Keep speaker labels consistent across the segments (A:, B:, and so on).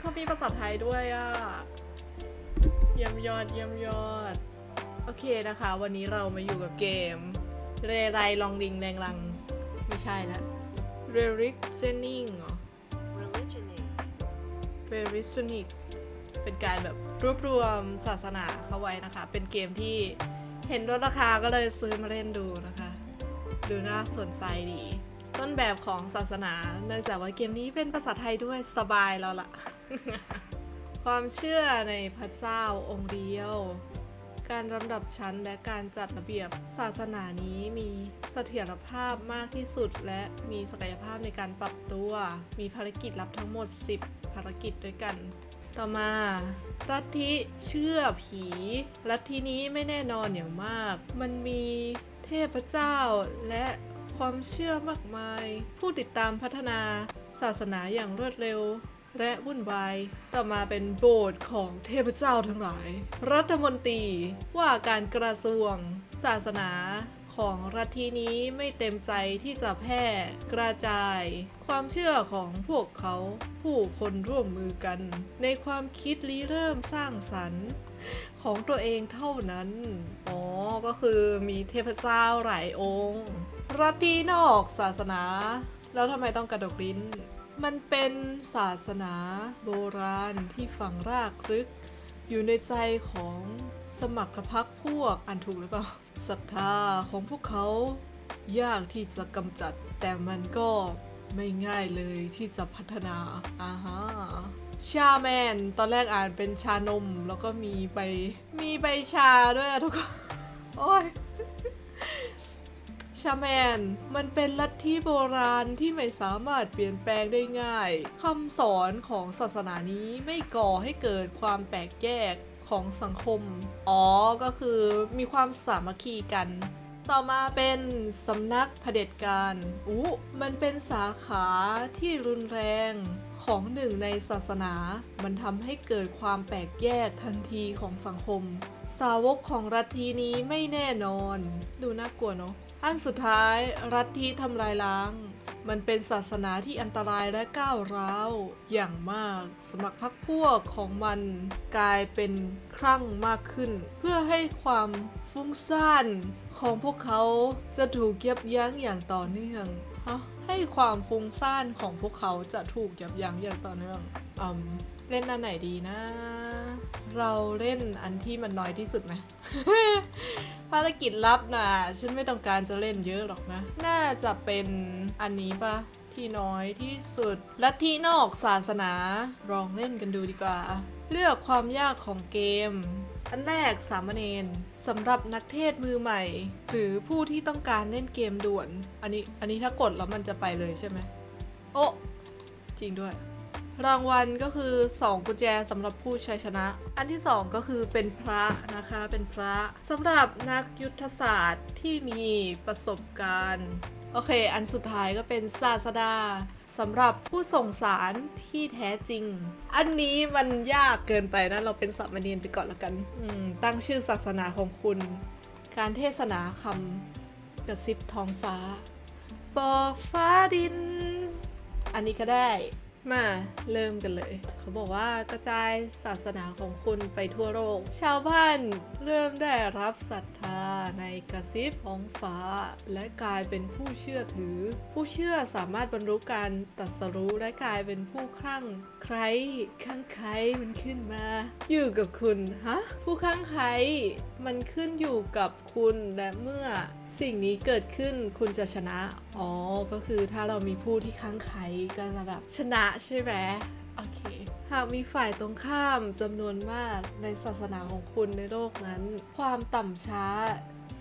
A: เขามีภาษาไทยด้วยอะ เยี่ยมยอด เยี่ยมยอด โอเคนะคะ วันนี้เรามาอยู่กับเกม เรไรลองดิงแรงลัง ไม่ใช่ละเรริกเซนิงเหรอเ e ริสนิกเป็นการแบบรวบรวมศาสนาเข้าไว้นะคะ เป็นเกมที่เห็นลดราคาก็เลยซื้อมาเล่นดูนะคะ ดูน่าสนใจดี ต้นแบบของศาสนา เนื่องจากว่าเกมนี้เป็นภาษาไทยด้วยสบายแล้วล่ะ ความเชื่อในพระเจ้าองค์เดียว การลำดับชั้นและการจัดระเบียบศาสนานี้มีเสถียรภาพมากที่สุด และมีศักยภาพในการปรับตัว มีภารกิจลับทั้งหมด 10 ภารกิจด้วยกัน ต่อมาลัทธิเชื่อผีลัทธินี้ไม่แน่นอนอย่างมาก มันมีเทพเจ้าและ ความเชื่อมากมาย ผู้ติดตามพัฒนาศาสนาอย่างรวดเร็ว และวุ่นวาย ต่อมาเป็นโบสถ์ของเทพเจ้าทั้งหลาย รัฐมนตรีว่าการกระทรวง ศาสนาของรัฐที่นี้ไม่เต็มใจที่จะแพร่กระจาย ความเชื่อของพวกเขาผู้คนร่วมมือกัน ในความคิดริเริ่มสร้างสรรค์ของตัวเองเท่านั้น อ๋อ ก็คือมีเทพเจ้าหลายองค์ รัฐที่นอกศาสนา แล้วทำไมต้องกระดกลิ้น มันเป็นศาสนาโบราณที่ฝังรากลึก อยู่ในใจของสมัครพักพวกอันถูกหรือเปล่าศรัทธาของพวกเขายากที่จะกำจัด แต่มันก็ไม่ง่ายเลยที่จะพัฒนาอ่าฮะชาแมน ตอนแรกอ่านเป็นชานม แล้วก็มีใบ มีใบชาด้วยอะทุกคน โอ้ย ชาแมน มันเป็นลัทธิโบราณที่ไม่สามารถเปลี่ยนแปลงได้ง่ายคำสอนของศาสนานี้ไม่ก่อให้เกิดความแปลกแยกของสังคม อ๋อ ก็คือมีความสามัคคีกัน ต่อมาเป็นสำนักเผด็จการอู้มันเป็นสาขาที่รุนแรงของหนึ่งในศาสนา มันทำให้เกิดความแปลกแยกทันทีของสังคม สาวกของรัฐทีนี้ไม่แน่นอน ดูน่ากลัวเนาะ อันสุดท้ายรัฐที่ทำลายล้าง มันเป็นศาสนาที่อันตรายและก้าวร้าวอย่างมาก สมัครพรรคพวกของมันกลายเป็นครั่งมากขึ้น เพื่อให้ความฟุ้งซ่านของพวกเขาจะถูกยับยั้งอย่างต่อเนื่องฮะให้ความฟุ้งซ่านของพวกเขาจะถูกยับยั้งอย่างต่อเนื่องอืมเล่นอันไหนดีนะ เราเล่นอันที่มันน้อยที่สุดไหม ภารกิจลับนะฉันไม่ต้องการจะเล่นเยอะหรอกนะ น่าจะเป็นอันนี้ปะที่น้อยที่สุด ลัทธินอกศาสนาลองเล่นกันดูดีกว่า เลือกความยากของเกม อันแรกสามเณรสำหรับนักเทศมือใหม่ หรือผู้ที่ต้องการเล่นเกมด่วน อันนี้อันนี้ถ้ากดแล้วมันจะไปเลยใช่ไหมโอ้จริงด้วย รางวัลก็คือ 2 กุญแจสำหรับผู้ชัยชนะ อันที่ 2 ก็คือเป็นพระนะคะเป็นพระสำหรับนักยุทธศาสตร์ที่มีประสบการณ์โอเค อันสุดท้ายก็เป็นศาสดาสำหรับผู้ส่งสารที่แท้จริง อันนี้มันยากเกินไปนะ เราเป็นสามเณรไปก่อนละกัน ตั้งชื่อศาสนาของคุณ การเทศนาคำกระซิบท้องฟ้า บอกฟ้าดิน อันนี้ก็ได้ มาเริ่มกันเลย เขาบอกว่ากระจายศาสนาของคุณไปทั่วโลก ชาวบ้านเริ่มได้รับศรัทธาในกระซิบของฟ้า และกลายเป็นผู้เชื่อถือ ผู้เชื่อสามารถบรรลุการตรัสรู้และกลายเป็นผู้คลั่งใครข้างใครมันขึ้นมา อยู่กับคุณฮะผู้ข้างใครมันขึ้นอยู่กับคุณและเมื่อสิ่งนี้เกิดขึ้นคุณจะชนะ อ๋อ ก็คือถ้าเรามีผู้ที่ค้างไขก็จะแบบชนะใช่ไหมโอเค หากมีฝ่ายตรงข้ามจำนวนมากในศาสนาของคุณในโลกนั้น ความต่ำช้า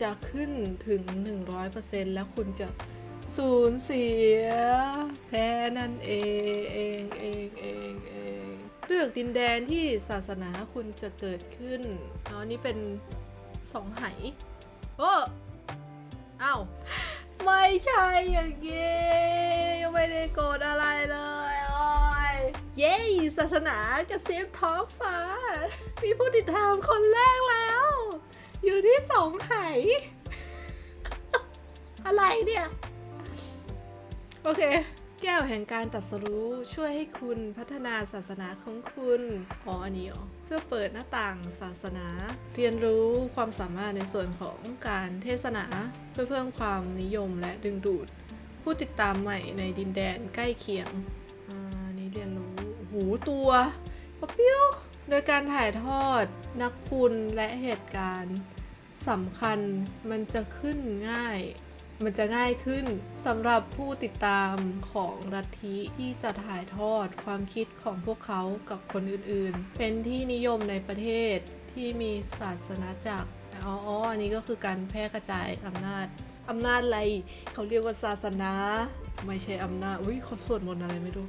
A: จะขึ้นถึง 100%แล้วคุณจะสูญเสียแพ้นั่นเองเองเองเองเองเลือกดินแดนที่ศาสนาคุณจะเกิดขึ้นอ๋อนี่เป็นสองไหโอ้อ้าว ใช่อย่างงี้ยังไม่ได้โกรธอะไรเลยโอ้ยเย้ศาสนากระซิบท้องฟ้า มีผู้ติดตามคนแรกแล้ว อยู่ที่สองไหอะไรเนี่ย โอเค แก้วแห่งการตรัสรู้ช่วยให้คุณพัฒนาศาสนาของคุณอ๋ออันนี้เหรอเพื่อเปิดหน้าต่างศาสนา เรียนรู้ความสามารถในส่วนของการเทศนา เพื่อเพิ่มความนิยมและดึงดูด ผู้ติดตามใหม่ในดินแดนใกล้เคียงอ่าอันนี้เรียนรู้หูตัวปะปิ้วโดยการถ่ายทอดนักบุญและเหตุการณ์สำคัญมันจะขึ้นง่าย มันจะง่ายขึ้นสำหรับผู้ติดตามของลัทธิที่จะถ่ายทอดความคิดของพวกเขากับคนอื่นๆ เป็นที่นิยมในประเทศที่มีศาสนาจักรอ๋ออันนี้ก็คือการแพร่กระจายอำนาจอำนาจอะไร เขาเรียกว่าศาสนา ไม่ใช่อำนาจ อุ้ยเขาสวดมนต์อะไรไม่รู้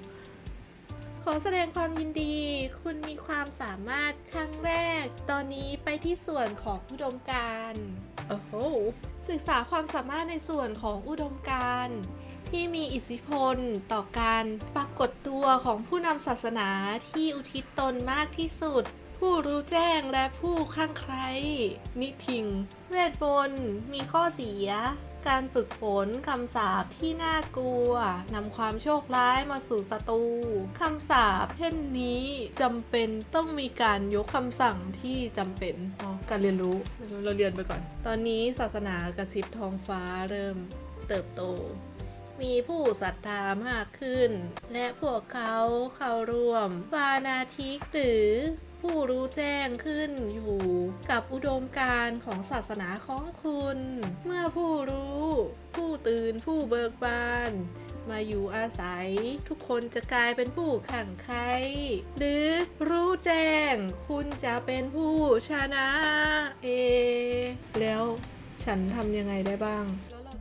A: อแสดงความยินดี คุณมีความสามารถครั้งแรก ตอนนี้ไปที่ส่วนของอุดมการณ์โอ้โห ศึกษาความสามารถในส่วนของอุดมการณ์ที่มีอิทธิพลต่อการปรากฏตัวของผู้นำศาสนาที่อุทิศตนมากที่สุด ผู้รู้แจ้งและผู้คลั่งไคล้นิทิง เวทมนต์มีข้อเสีย การฝึกฝนคำสาปที่น่ากลัวนำความโชคร้ายมาสู่ศัตรูคำสาปเช่นนี้จำเป็นต้องมีการยกคำสั่งที่จำเป็นการเรียนรู้เราเรียนไปก่อน ตอนนี้ศาสนากระซิบทองฟ้าเริ่มเติบโต มีผู้ศรัทธามากขึ้น และพวกเขาเข้าร่วมฟานาทิกหรือ ผู้รู้แจ้งขึ้นอยู่กับอุดมการณ์ของศาสนาของคุณ เมื่อผู้รู้ ผู้ตื่นผู้เบิกบานมาอยู่อาศัย ทุกคนจะกลายเป็นผู้แข่งใคร หรือรู้แจ้ง คุณจะเป็นผู้ชนะเอ แล้วฉันทำยังไงได้บ้าง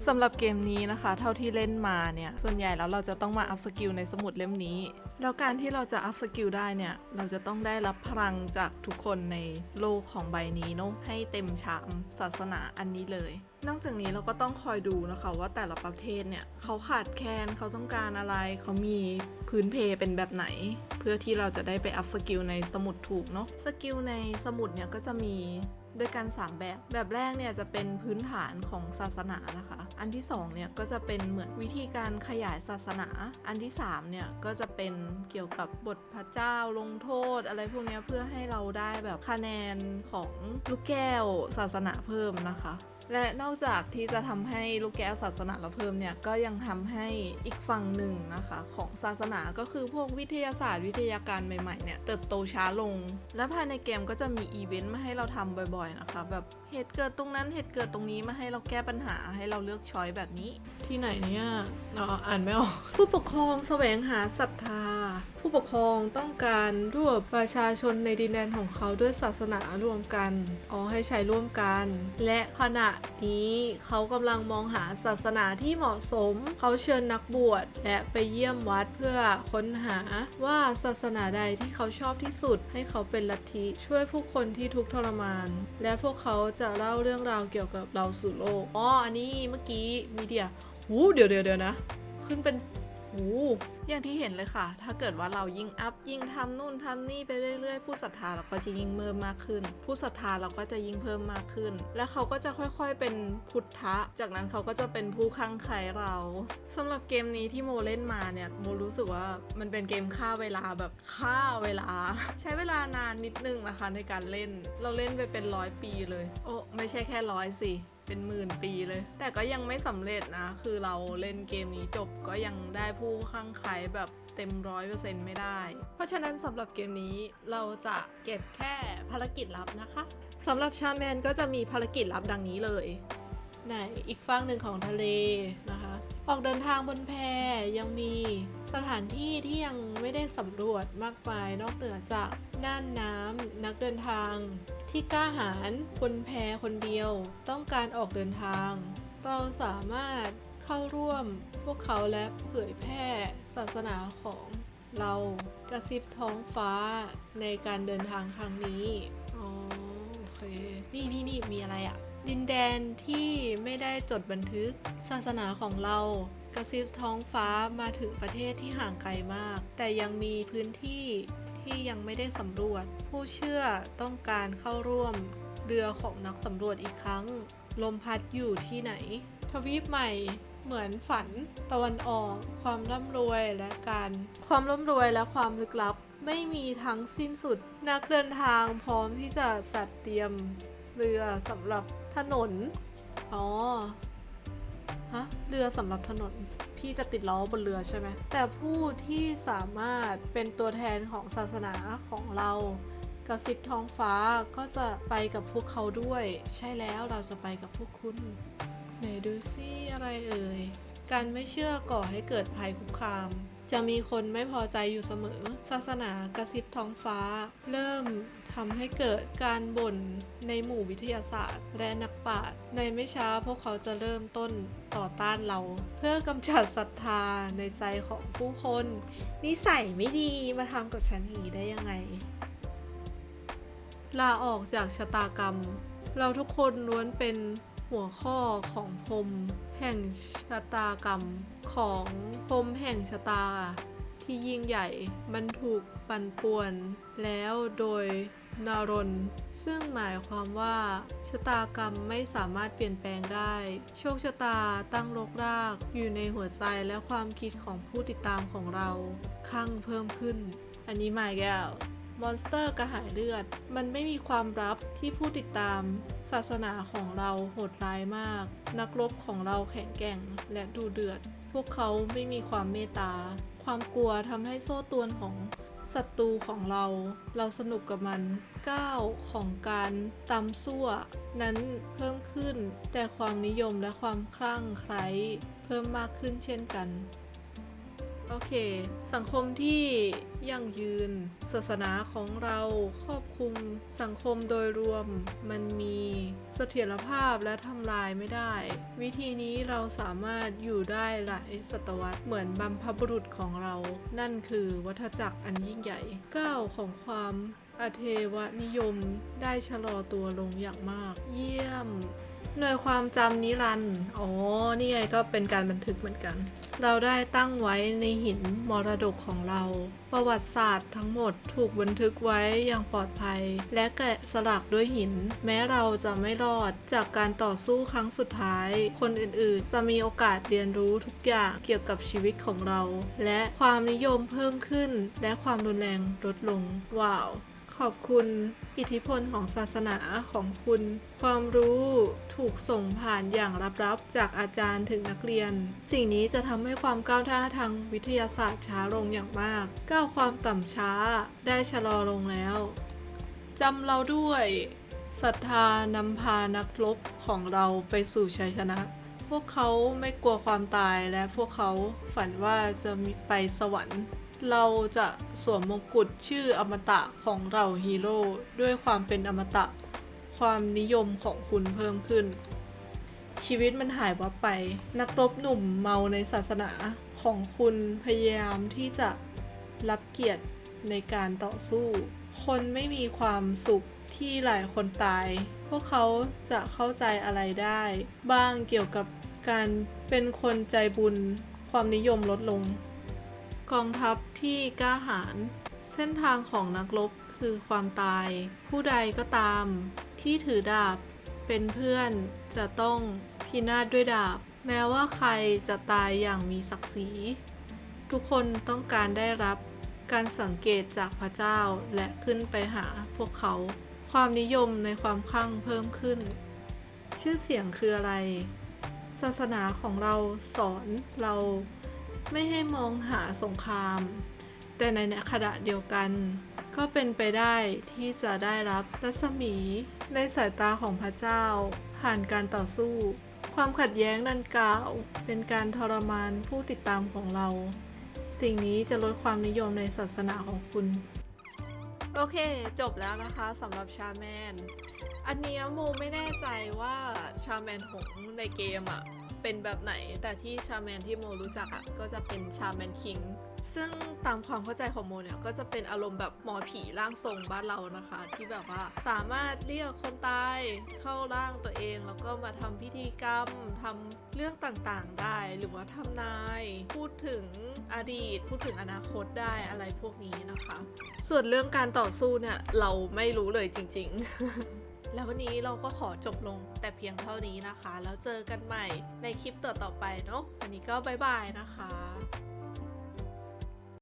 A: สำหรับเกมนี้นะคะ เท่าที่เล่นมาเนี่ย ส่วนใหญ่แล้วเราจะต้องมาอัพสกิลในสมุดเล่มนี้ แล้วการที่เราจะอัพสกิลได้เนี่ย เราจะต้องได้รับพลังจากทุกคนในโลกของใบนี้เนาะให้เต็มชามศาสนาอันนี้เลย นอกจากนี้เราก็ต้องคอยดูนะคะว่าแต่ละประเทศเนี่ยเขาขาดแคลนเขาต้องการอะไร เขามีพื้นเพเป็นแบบไหน เพื่อที่เราจะได้ไปอัพสกิลในสมุดถูกเนาะสกิลในสมุดเนี่ยก็จะมี ด้วยกัน 3 แบบ แบบแรกเนี่ยจะเป็นพื้นฐานของศาสนานะคะ อันที่2เนี่ยก็จะเป็นเหมือนวิธีการขยายศาสนา อันที่3เนี่ยก็จะเป็นเกี่ยวกับบทพระเจ้าลงโทษ อะไรพวกนี้เพื่อให้เราได้แบบคะแนนของลูกแก้วศาสนาเพิ่มนะคะและนอกจากที่จะทำให้ลูกแก้วศาสนาเราเพิ่มเนี่ยก็ยังทำให้อีกฝั่งหนึ่งนะคะของศาสนาก็คือพวกวิทยาศาสตร์วิทยาการใหม่ๆเนี่ยเติบโตช้าลง และภายในเกมก็จะมีอีเวนต์มาให้เราทำบ่อยๆนะคะ แบบเหตุเกิดตรงนั้นเหตุเกิดตรงนี้มาให้เราแก้ปัญหาให้เราเลือกช้อยแบบนี้ ที่ไหนเนี่ยอ๋ออ่านไม่ออกผู้ปกครองแสวงหาศรัทธา ผู้ปกครองต้องการรวบประชาชนในดินแดนของเขาด้วยศาสนารวมกันอ๋อให้ใช้ร่วมกัน และขณะนี้เขากำลังมองหาศาสนาที่เหมาะสม เขาเชิญนักบวชและไปเยี่ยมวัดเพื่อค้นหาว่าศาสนาใดที่เขาชอบที่สุดให้เขาเป็นลัทธิช่วยผู้คนที่ทุกข์ทรมานและพวกเขาจะเล่าเรื่องราวเกี่ยวกับเราสู่โลก อ๋อ อันนี้เมื่อกี้มีเดียหูเดี๋ยวเดี๋ยวเดี๋ยวนะ ขึ้นเป็น อย่างที่เห็นเลยค่ะ ถ้าเกิดว่าเรายิ่งอัพยิ่งทำนู่นทำนี่ไปเรื่อยๆ ผู้ศรัทธาเราก็จะยิ่งเพิ่มมากขึ้น ผู้ศรัทธาเราก็จะยิ่งเพิ่มมากขึ้น และเขาก็จะค่อยๆเป็นพุทธะ จากนั้นเขาก็จะเป็นผู้ข้างใครเราสำหรับเกมนี้ที่โมเล่นมาเนี่ยโมรู้สึกว่ามันเป็นเกมฆ่าเวลาแบบฆ่าเวลา ใช้เวลานานนิดนึงนะคะในการเล่น เราเล่นไปเป็นร้อยปีเลย โอ้ไม่ใช่แค่ร้อยสิ เป็นหมื่นปีเลย แต่ก็ยังไม่สำเร็จนะ คือเราเล่นเกมนี้จบก็ยังได้ผู้ข้างใครแบบเต็มร้อยเปอร์เซ็นต์ไม่ได้ เพราะฉะนั้นสำหรับเกมนี้เราจะเก็บแค่ภารกิจลับนะคะสำหรับชาแมนก็จะมีภารกิจลับดังนี้เลย ในอีกฝั่งหนึ่งของทะเลนะคะ ออกเดินทางบนแพยังมีสถานที่ที่ยังไม่ได้สำรวจมากมายนอกเหนือจากน่านน้ำนักเดินทาง ที่กล้าหาญบนแพคนเดียวต้องการออกเดินทาง เราสามารถเข้าร่วมพวกเขาและเผยแพร่ศาสนาของเรากระซิบท้องฟ้าในการเดินทางครั้งนี้ อ๋อ โอเค นี่นี่นี่มีอะไรอะ ดินแดนที่ไม่ได้จดบันทึก ศาสนาของเรากระซิบท้องฟ้ามาถึงประเทศที่ห่างไกลมาก แต่ยังมีพื้นที่ที่ยังไม่ได้สำรวจ ผู้เชื่อต้องการเข้าร่วมเรือของนักสำรวจอีกครั้ง ลมพัดอยู่ที่ไหน ทวีปใหม่เหมือนฝันตะวันออก ความร่ำรวยและการความร่ำรวยและความลึกลับ ไม่มีทั้งสิ้นสุด นักเดินทางพร้อมที่จะจัดเตรียมเรือสำหรับ ถนน อ๋อ ฮะ เรือสำหรับถนน พี่จะติดล้อบนเรือใช่ไหม แต่ผู้ที่สามารถเป็นตัวแทนของศาสนาของเรากระซิบท้องฟ้าก็จะไปกับพวกเขาด้วย ใช่แล้วเราจะไปกับพวกคุณ ไหนดูซิอะไรเอ่ย การไม่เชื่อก่อให้เกิดภัยคุกคาม จะมีคนไม่พอใจอยู่เสมอ ศาสนากระซิบท้องฟ้า เริ่มทำให้เกิดการบ่นในหมู่วิทยาศาสตร์ และนักปราชญ์ในไม่ช้าพวกเขาจะเริ่มต้นต่อต้านเรา เพื่อกำจัดศรัทธาในใจของผู้คน นิสัยไม่ดีมาทำกับฉันอย่างนี้ได้ยังไง ลาออกจากชะตากรรม เราทุกคนล้วนเป็น หัวข้อของพรมแห่งชะตากรรม ของพรมแห่งชะตา ที่ยิ่งใหญ่มันถูกปั่นป่วน แล้วโดยนารน ซึ่งหมายความว่าชะตากรรมไม่สามารถเปลี่ยนแปลงได้ โชคชะตาตั้งรกรากอยู่ในหัวใจและความคิดของผู้ติดตามของเรา ข้างเพิ่มขึ้น อันนี้หมายแก้ว มอนสเตอร์กระหายเลือด มันไม่มีความลับที่ผู้ติดตาม ศาสนาของเราโหดร้ายมาก นักรบของเราแข็งแกร่งและดูเดือด พวกเขาไม่มีความเมตตา ความกลัวทำให้โซ่ตรวนของศัตรูของเรา เราสนุกกับมันก้าวของการตำซั่ว นั้นเพิ่มขึ้น แต่ความนิยมและความคลั่งไคล้เพิ่มมากขึ้นเช่นกัน โอเค สังคมที่ยั่งยืน ศาสนาของเราครอบคลุมสังคมโดยรวม มันมีเสถียรภาพและทำลายไม่ได้ วิธีนี้เราสามารถอยู่ได้หลายศตวรรษเหมือนบรรพบุรุษของเรา นั่นคือวัฏจักรอันยิ่งใหญ่ก้าวของความอเทวนิยมได้ชะลอตัวลงอย่างมาก เยี่ยม หน่วยความจำนิรันดร์อ๋อ นี่ไงก็เป็นการบันทึกเหมือนกัน เราได้ตั้งไว้ในหินมรดกของเรา ประวัติศาสตร์ทั้งหมดถูกบันทึกไว้อย่างปลอดภัย และแกะสลักด้วยหิน แม้เราจะไม่รอดจากการต่อสู้ครั้งสุดท้าย คนอื่นๆ จะมีโอกาสเรียนรู้ทุกอย่างเกี่ยวกับชีวิตของเรา และความนิยมเพิ่มขึ้น และความรุนแรงลดลง ว้าว ขอบคุณอิทธิพลของศาสนาของคุณ ความรู้ถูกส่งผ่านอย่างลับๆจากอาจารย์ถึงนักเรียน สิ่งนี้จะทำให้ความก้าวหน้าทางวิทยาศาสตร์ช้าลงอย่างมาก ก้าวความต่ำช้าได้ชะลอลงแล้วจำเราด้วยศรัทธานำพานักรบของเราไปสู่ชัยชนะ พวกเขาไม่กลัวความตายและพวกเขาฝันว่าจะไปสวรรค์ เราจะสวมมงกุฎชื่ออมตะของเราฮีโร่ด้วยความเป็นอมตะ ความนิยมของคุณเพิ่มขึ้น ชีวิตมันหายวับไป นักรบหนุ่มเมาในศาสนาของคุณพยายามที่จะรับเกียรติในการต่อสู้ คนไม่มีความสุขที่หลายคนตาย พวกเขาจะเข้าใจอะไรได้ บ้างเกี่ยวกับการเป็นคนใจบุญ ความนิยมลดลง กองทัพที่กล้าหาญเส้นทางของนักรบคือความตาย ผู้ใดก็ตาม ที่ถือดาบเป็นเพื่อนจะต้องพินาศด้วยดาบ แม้ว่าใครจะตายอย่างมีศักดิ์ศรี ทุกคนต้องการได้รับการสังเกตจากพระเจ้าและขึ้นไปหาพวกเขา ความนิยมในความคลั่งเพิ่มขึ้น ชื่อเสียงคืออะไร ศาสนาของเราสอนเรา ไม่ให้มองหาสงคราม แต่ในขณะเดียวกัน ก็เป็นไปได้ที่จะได้รับรัศมีในสายตาของพระเจ้า ผ่านการต่อสู้ ความขัดแย้งดังกล่าว เป็นการทรมานผู้ติดตามของเรา สิ่งนี้จะลดความนิยมในศาสนาของคุณ โอเค จบแล้วนะคะสำหรับชาแมน อันนี้โมไม่แน่ใจว่าชาแมนของในเกมอะ เป็นแบบไหน แต่ที่ชาแมนที่โมรู้จักอะก็จะเป็นชาแมนคิงซึ่งตามความเข้าใจของโมเนี่ยก็จะเป็นอารมณ์แบบหมอผีร่างทรงบ้านเรานะคะ ที่แบบว่าสามารถเรียกคนตายเข้าร่างตัวเอง แล้วก็มาทำพิธีกรรมทำเรื่องต่างๆได้ หรือว่าทำนาย พูดถึงอดีต พูดถึงอนาคตได้อะไรพวกนี้นะคะ ส่วนเรื่องการต่อสู้เนี่ยเราไม่รู้เลยจริง ๆ แล้ววันนี้เราก็ขอจบลงแต่เพียงเท่านี้นะคะ แล้วเจอกันใหม่ในคลิปต่อๆไปเนาะวันนี้ก็บายบายนะคะ